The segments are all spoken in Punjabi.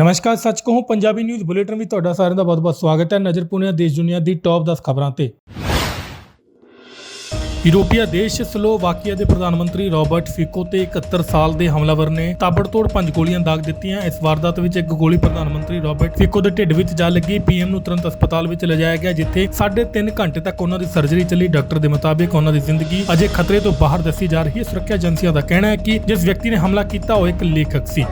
ਨਮਸਕਾਰ, ਸੱਚ ਕਹੂੰ, ਪੰਜਾਬੀ ਨਿਊਜ਼ ਬੁਲੇਟਿਨ ਵਿੱਚ ਤੁਹਾਡਾ ਸਾਰਿਆਂ ਦਾ ਬਹੁਤ-ਬਹੁਤ ਸਵਾਗਤ ਹੈ ਨਜ਼ਰ ਪੁਣਿਆ ਦੇਸ਼ ਦੁਨੀਆ ਦੀ ਟੌਪ 10 ਖਬਰਾਂ ਤੇ। ਯੂਰੋਪੀਆ ਦੇਸ਼ ਸਲੋਵਾਕੀਆ ਦੇ ਪ੍ਰਧਾਨ ਮੰਤਰੀ ਰਾਬਰਟ ਫਿਕੋ ਤੇ 71 ਸਾਲ ਦੇ ਹਮਲਾਵਰ ਨੇ ਤਾਬੜਤੋੜ ਪੰਜ ਗੋਲੀਆਂ ਦਾਗ ਦਿੱਤੀਆਂ। ਇਸ ਵਾਰਦਾਤ ਵਿੱਚ ਇੱਕ ਗੋਲੀ ਪ੍ਰਧਾਨ ਮੰਤਰੀ ਰਾਬਰਟ ਫਿਕੋ ਦੇ ਢਿੱਡ ਵਿੱਚ ਜਾ ਲੱਗੀ। ਪੀਐਮ ਨੂੰ ਤੁਰੰਤ ਹਸਪਤਾਲ ਵਿੱਚ ਲਿਜਾਇਆ ਗਿਆ, ਜਿੱਥੇ 3.5 ਘੰਟੇ ਤੱਕ ਉਹਨਾਂ ਦੀ ਸਰਜਰੀ ਚੱਲੀ। ਡਾਕਟਰ ਦੇ ਮੁਤਾਬਿਕ ਉਹਨਾਂ ਦੀ ਜ਼ਿੰਦਗੀ ਅਜੇ ਖਤਰੇ ਤੋਂ ਬਾਹਰ ਦੱਸੀ ਜਾ ਰਹੀ ਹੈ। ਸੁਰੱਖਿਆ ਏਜੰਸੀਆਂ ਦਾ ਕਹਿਣਾ ਹੈ ਕਿ ਜਿਸ ਵਿਅਕਤੀ ਨੇ ਹਮਲਾ ਕੀਤਾ, ਉਹ ਇੱਕ ਲੇਖਕ ਸੀ।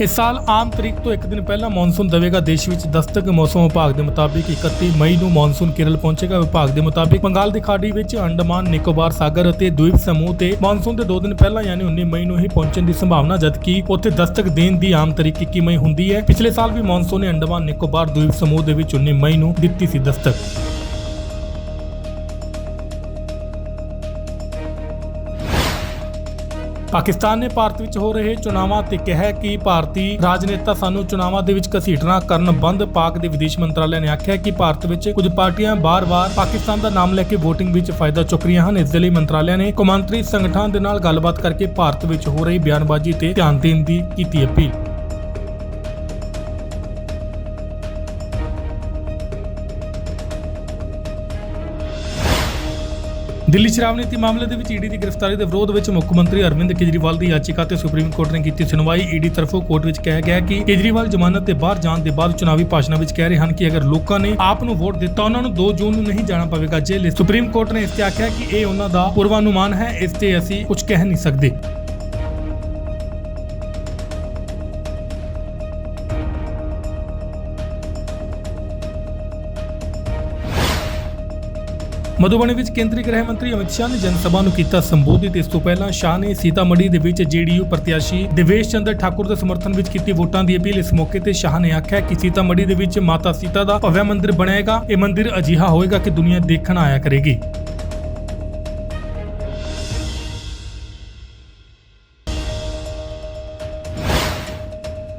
ਇਸ ਸਾਲ ਆਮ ਤਰੀਕ ਤੋਂ ਇੱਕ ਦਿਨ ਪਹਿਲਾਂ ਮੌਨਸੂਨ ਦੇਵੇਗਾ ਦੇਸ਼ ਵਿੱਚ ਦਸਤਕ ਮੌਸਮ ਵਿਭਾਗ ਦੇ ਮੁਤਾਬਿਕ 31 ਮਈ ਨੂੰ ਮੌਨਸੂਨ ਕੇਰਲ ਪਹੁੰਚੇਗਾ। ਵਿਭਾਗ ਦੇ ਮੁਤਾਬਿਕ ਬੰਗਾਲ ਦੀ ਖਾੜੀ ਵਿੱਚ ਅੰਡਮਾਨ, ਨਿਕੋਬਾਰ ਸਾਗਰ ਅਤੇ ਦਵੀਪ ਸਮੂਹ ਤੇ ਮੌਨਸੂਨ ਦੇ 2 ਦਿਨ ਪਹਿਲਾਂ ਯਾਨੀ 19 ਮਈ ਨੂੰ ਹੀ ਪਹੁੰਚਣ ਦੀ ਸੰਭਾਵਨਾ, ਜਦਕਿ ਉੱਥੇ ਦਸਤਕ ਦੇਣ ਦੀ ਆਮ ਤਰੀਕ 21 ਮਈ ਹੁੰਦੀ ਹੈ। ਪਿਛਲੇ ਸਾਲ ਵੀ ਮੌਨਸੂਨ ਨੇ ਅੰਡਮਾਨ, ਨਿਕੋਬਾਰ ਦਵੀਪ ਸਮੂਹ ਦੇ ਵਿੱਚ 19 ਮਈ ਨੂੰ ਦਿੱਤੀ ਸੀ ਦਸਤਕ। ਪਾਕਿਸਤਾਨ ਨੇ ਭਾਰਤ ਵਿੱਚ ਹੋ ਰਹੇ ਚੁਣਾਵਾਂ ਤੇ ਕਿਹਾ ਕਿ ਭਾਰਤੀ ਰਾਜਨੇਤਾ ਸਾਨੂੰ ਚੁਣਾਵਾਂ ਦੇ ਵਿੱਚ ਘਸੀਟਣਾ ਕਰਨ ਬੰਦ ਪਾਕ ਦੇ ਵਿਦੇਸ਼ ਮੰਤਰਾਲੇ ਨੇ ਆਖਿਆ ਕਿ ਭਾਰਤ ਵਿੱਚ ਕੁਝ ਪਾਰਟੀਆਂ ਬਾਰ-ਬਾਰ ਪਾਕਿਸਤਾਨ ਦਾ ਨਾਮ ਲੈ ਕੇ VOTING ਵਿੱਚ ਫਾਇਦਾ ਚੁੱਕ ਰਹੀਆਂ ਹਨ। ਇਸ ਦੇ ਲਈ ਮੰਤਰਾਲਿਆਂ ਨੇ ਕੌਮਾਂਤਰੀ ਸੰਗਠਨਾਂ ਦੇ ਨਾਲ ਗੱਲਬਾਤ ਕਰਕੇ ਭਾਰਤ ਵਿੱਚ ਹੋ ਰਹੀ ਬਿਆਨਬਾਜ਼ੀ ਤੇ ਧਿਆਨ ਦੇਣ ਦੀ ਕੀਤੀ ਅਪੀਲ। ਦਿੱਲੀ ਸ਼ਰਾਬ ਨੀਤੀ ਮਾਮਲੇ ਦੇ ਵਿੱਚ ਈਡੀ ਦੀ ਗ੍ਰਿਫਤਾਰੀ ਦੇ ਵਿਰੋਧ ਵਿੱਚ ਮੁੱਖ ਮੰਤਰੀ ਅਰਵਿੰਦ ਕੇਜਰੀਵਾਲ ਦੀ ਯਾਚੀਕਾ ਤੇ ਸੁਪਰੀਮ ਕੋਰਟ ਨੇ ਕੀਤੀ ਸੁਣਵਾਈ। ਈਡੀ ਤਰਫੋਂ ਕੋਰਟ ਵਿੱਚ ਕਿਹਾ ਗਿਆ ਕਿ ਕੇਜਰੀਵਾਲ ਜ਼ਮਾਨਤ ਤੇ ਬਾਹਰ ਜਾਣ ਦੇ ਬਾਅਦ ਚੁਣਾਵੀ ਭਾਸ਼ਣਾਂ ਵਿੱਚ ਕਹਿ ਰਹੇ ਹਨ ਕਿ ਅਗਰ ਲੋਕਾਂ ਨੇ ਆਪ ਨੂੰ ਵੋਟ ਦਿੱਤਾ, ਉਹਨਾਂ ਨੂੰ 2 ਜੂਨ ਨੂੰ ਨਹੀਂ ਜਾਣਾ ਪਵੇਗਾ ਜੇਲ੍ਹ। ਸੁਪਰੀਮ ਕੋਰਟ ਨੇ ਇਸ ਤੇ ਆਖਿਆ ਕਿ ਇਹ ਉਹਨਾਂ ਦਾ ਪੂਰਵਾਨੁਮਾਨ ਹੈ, ਇਸ ਤੇ ਅਸੀਂ ਕੁਝ ਕਹਿ ਨਹੀਂ ਸਕਦੇ। ਮਧੂਬਨੀ ਵਿੱਚ ਕੇਂਦਰੀ ਗ੍ਰਹਿ ਮੰਤਰੀ ਅਮਿਤ ਸ਼ਾਹ ਨੇ ਜਨ ਸਭਾ ਨੂੰ ਕੀਤਾ ਸੰਬੋਧਿਤ। ਇਸ ਤੋਂ ਪਹਿਲਾਂ ਸ਼ਾਹ ਨੇ ਸੀਤਾਮੜੀ ਦੇ ਵਿੱਚ ਜੇਡੀਯੂ ਪ੍ਰਤਿਆਸ਼ੀ ਦੇਵੇਸ਼ ਚੰਦਰ ਠਾਕੁਰ ਦੇ ਸਮਰਥਨ ਵਿੱਚ ਕੀਤੀ ਵੋਟਾਂ ਦੀ ਅਪੀਲ। ਇਸ ਮੌਕੇ ਤੇ ਸ਼ਾਹ ਨੇ ਆਖਿਆ ਕਿ ਸੀਤਾਮੜੀ ਦੇ ਵਿੱਚ ਮਾਤਾ ਸੀਤਾ ਦਾ ਭਵਯ ਮੰਦਿਰ ਬਣੇਗਾ ਇਹ ਮੰਦਿਰ ਅਜਿਹਾ ਹੋਏਗਾ ਕਿ ਦੁਨੀਆ ਦੇਖਣ ਆਇਆ ਕਰੇਗੀ।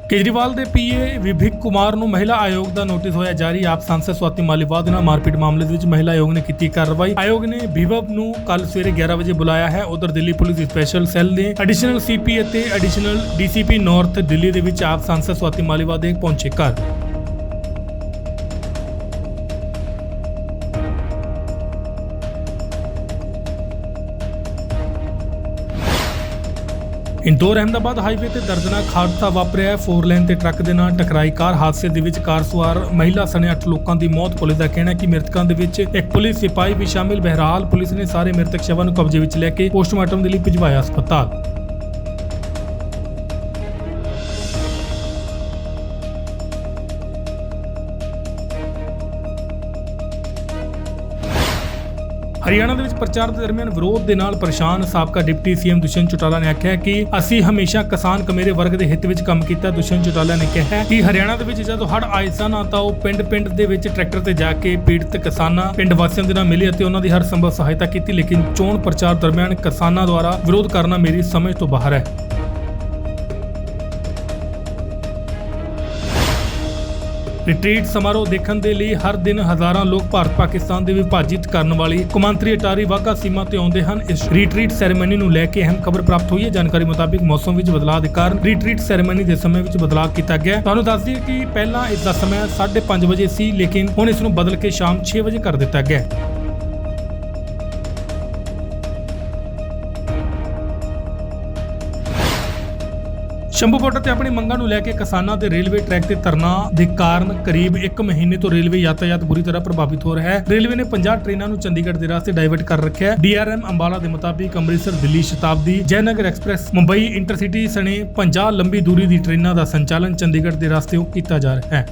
ਕੇਜਰੀਵਾਲ ਦੇ ਪੀਏ ਵਿਭਿਕ ਕੁਮਾਰ ਨੂੰ ਮਹਿਲਾ ਆਯੋਗ ਦਾ ਨੋਟਿਸ ਹੋਇਆ ਜਾਰੀ। ਆਪ ਸੰਸਦ ਸਵਾਤੀ ਮਾਲੀਵਾਦ ਨਾਲ ਮਾਰਪੀਟ ਮਾਮਲੇ ਦੇ ਵਿੱਚ ਮਹਿਲਾ ਆਯੋਗ ਨੇ ਕੀਤੀ ਕਾਰਵਾਈ। ਆਯੋਗ ਨੇ ਵਿਭਵ ਨੂੰ ਕੱਲ ਸਵੇਰੇ 11 ਵਜੇ ਬੁਲਾਇਆ ਹੈ। ਉਧਰ ਦਿੱਲੀ ਪੁਲਿਸ ਸਪੈਸ਼ਲ ਸੈੱਲ ਨੇ ਐਡੀਸ਼ਨਲ ਸੀਪੀ ਅਤੇ ਐਡੀਸ਼ਨਲ ਡੀਸੀਪੀ ਨਾਰਥ ਦਿੱਲੀ ਦੇ ਵਿੱਚ ਆਪ ਸੰਸਦ ਸਵਾਤੀ ਮਾਲੀਵਾਦ ਦੇ ਪਹੁੰਚੇ ਘਰ। ਇੰਦੌਰ ਅਹਿਮਦਾਬਾਦ ਹਾਈਵੇ ਤੇ ਦਰਦਨਾਕ ਹਾਦਸਾ ਵਾਪਰਿਆ ਹੈ। ਫੋਰ ਲੇਨ ਤੇ ਟਰੱਕ ਦੇ ਨਾਲ ਟਕਰਾਈ ਕਾਰ ਹਾਦਸੇ ਦੇ ਵਿੱਚ ਕਾਰ ਸਵਾਰ ਮਹਿਲਾ ਸਣੇ 8 ਲੋਕਾਂ ਦੀ ਮੌਤ। ਪੁਲਿਸ ਦਾ ਕਹਿਣਾ ਹੈ ਕਿ ਮ੍ਰਿਤਕਾਂ ਦੇ ਵਿੱਚ ਇੱਕ ਪੁਲਿਸ ਸਿਪਾਹੀ ਵੀ ਸ਼ਾਮਿਲ। ਬਹਿਰਾਲ ਪੁਲਿਸ ਨੇ ਸਾਰੇ ਮ੍ਰਿਤਕ ਸ਼ਵਾਂ ਨੂੰ ਕਬਜ਼ੇ ਵਿੱਚ ਲੈ ਕੇ ਪੋਸਟਮਾਰਟਮ ਦੇ ਲਈ ਭਿਜਵਾਇਆ ਹਸਪਤਾਲ। ਹਰਿਆਣਾ ਦੇ ਵਿੱਚ ਪ੍ਰਚਾਰ ਦੇ ਦਰਮਿਆਨ ਵਿਰੋਧ ਦੇ ਨਾਲ ਪਰੇਸ਼ਾਨ ਸਾਬਕਾ ਡਿਪਟੀ ਸੀਐਮ ਦੁਸ਼ਯੰਤ ਚੌਟਾਲਾ ਨੇ ਆਖਿਆ ਕਿ ਅਸੀਂ ਹਮੇਸ਼ਾ ਕਿਸਾਨ ਕਮੇਰੇ ਵਰਗ ਦੇ ਹਿੱਤ ਵਿੱਚ ਕੰਮ ਕੀਤਾ, ਦੁਸ਼ਯੰਤ ਚੌਟਾਲਾ ਨੇ ਕਿਹਾ ਕਿ ਹਰਿਆਣਾ ਦੇ ਵਿੱਚ ਜਦੋਂ ਹੜ੍ਹ ਆਏ ਸਨ ਤਾਂ ਉਹ ਪਿੰਡ-ਪਿੰਡ ਦੇ ਵਿੱਚ ਟਰੈਕਟਰ ਤੇ ਜਾ ਕੇ ਪੀੜਤ ਕਿਸਾਨਾਂ, ਪਿੰਡ ਵਾਸੀਆਂ ਦੇ ਨਾਲ ਮਿਲੇ ਅਤੇ ਉਹਨਾਂ ਦੀ ਹਰ ਸੰਭਵ ਸਹਾਇਤਾ ਕੀਤੀ, ਲੇਕਿਨ ਚੋਣ ਪ੍ਰਚਾਰ ਦਰਮਿਆਨ ਕਿਸਾਨਾਂ ਦੁਆਰਾ ਵਿਰੋਧ ਕਰਨਾ ਮੇਰੀ ਸਮਝ ਤੋਂ ਬਾਹਰ ਹੈ। ਰਿਟਰੀਟ ਸਮਾਰੋਹ ਦੇਖਣ ਦੇ ਲਈ ਹਰ ਦਿਨ ਹਜ਼ਾਰਾਂ ਲੋਕ ਭਾਰਤ ਪਾਕਿਸਤਾਨ ਦੇ ਵਿਭਾਜਿਤ ਕਰਨ ਵਾਲੀ ਕੌਮਾਂਤਰੀ ਅਟਾਰੀ ਵਾਘਾ ਸੀਮਾ ਤੇ ਆਉਂਦੇ ਹਨ। ਇਸ ਰਿਟਰੀਟ ਸੈਰੇਮਨੀ ਨੂੰ ਲੈ ਕੇ ਅਹਿਮ ਖਬਰ ਪ੍ਰਾਪਤ ਹੋਈ ਹੈ। ਜਾਣਕਾਰੀ ਮੁਤਾਬਿਕ ਮੌਸਮ ਵਿੱਚ ਬਦਲਾਅ ਦੇ ਕਾਰਨ ਰਿਟਰੀਟ ਸੈਰੇਮਨੀ ਦੇ ਸਮੇਂ ਵਿੱਚ ਬਦਲਾਅ ਕੀਤਾ ਗਿਆ ਤੁਹਾਨੂੰ ਦੱਸ ਦਈਏ ਕਿ ਪਹਿਲਾਂ ਇਸ ਦਾ ਸਮਾਂ 5:30 ਵਜੇ ਸੀ, ਲੇਕਿਨ ਹੁਣ ਇਸ ਨੂੰ ਬਦਲ ਕੇ ਸ਼ਾਮ 6 ਵਜੇ ਕਰ ਦਿੱਤਾ ਗਿਆ ਸ਼ੰਭੂ ਬਾਰਡਰ ਤੇ ਆਪਣੀ ਮੰਗਾਂ ਨੂੰ ਲੈ ਕੇ ਕਿਸਾਨਾਂ ਦੇ ਰੇਲਵੇ ਟਰੈਕ ਤੇ ਧਰਨਾ ਦੇ ਕਾਰਨ ਕਰੀਬ 1 ਮਹੀਨੇ ਤੋਂ ਰੇਲਵੇ ਯਾਤਾਯਾਤ ਬੁਰੀ ਤਰ੍ਹਾਂ ਪ੍ਰਭਾਵਿਤ ਹੋ ਰਿਹਾ ਹੈ। ਰੇਲਵੇ ਨੇ 50 ਟ੍ਰੇਨਾਂ ਨੂੰ ਚੰਡੀਗੜ੍ਹ ਦੇ ਰਸਤੇ ਡਾਇਵਰਟ ਕਰ ਰੱਖਿਆ ਹੈ। ਡੀਆਰਐਮ ਅੰਬਾਲਾ ਦੇ ਮੁਤਾਬਿਕ ਅੰਮ੍ਰਿਤਸਰ, ਦਿੱਲੀ, ਸ਼ਤਾਬਦੀ, ਜੈਨਗਰ ਐਕਸਪ੍ਰੈਸ, ਮੁੰਬਈ ਇੰਟਰਸਿਟੀ ਸਣੇ 50 ਲੰਬੀ ਦੂਰੀ ਦੀ ਟ੍ਰੇਨਾਂ ਦਾ ਸੰਚਾਲਨ ਚੰਡੀਗੜ੍ਹ ਦੇ ਰਸਤੇ ਕੀਤਾ ਜਾ ਰਿਹਾ ਹੈ।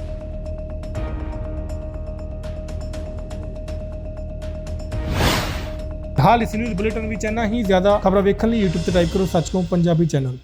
ਹਾਲ ਇਸ ਨਿਊਜ਼ ਬੁਲੇਟਿਨ ਵਿੱਚ ਇੰਨਾ ਹੀ। ਜ਼ਿਆਦਾ ਖਬਰਾਂ ਵੇਖਣ ਲਈ YouTube ਤੇ ਟਾਈਪ ਕਰੋ, ਸੱਚ ਪੰਜਾਬੀ ਚੈਨਲ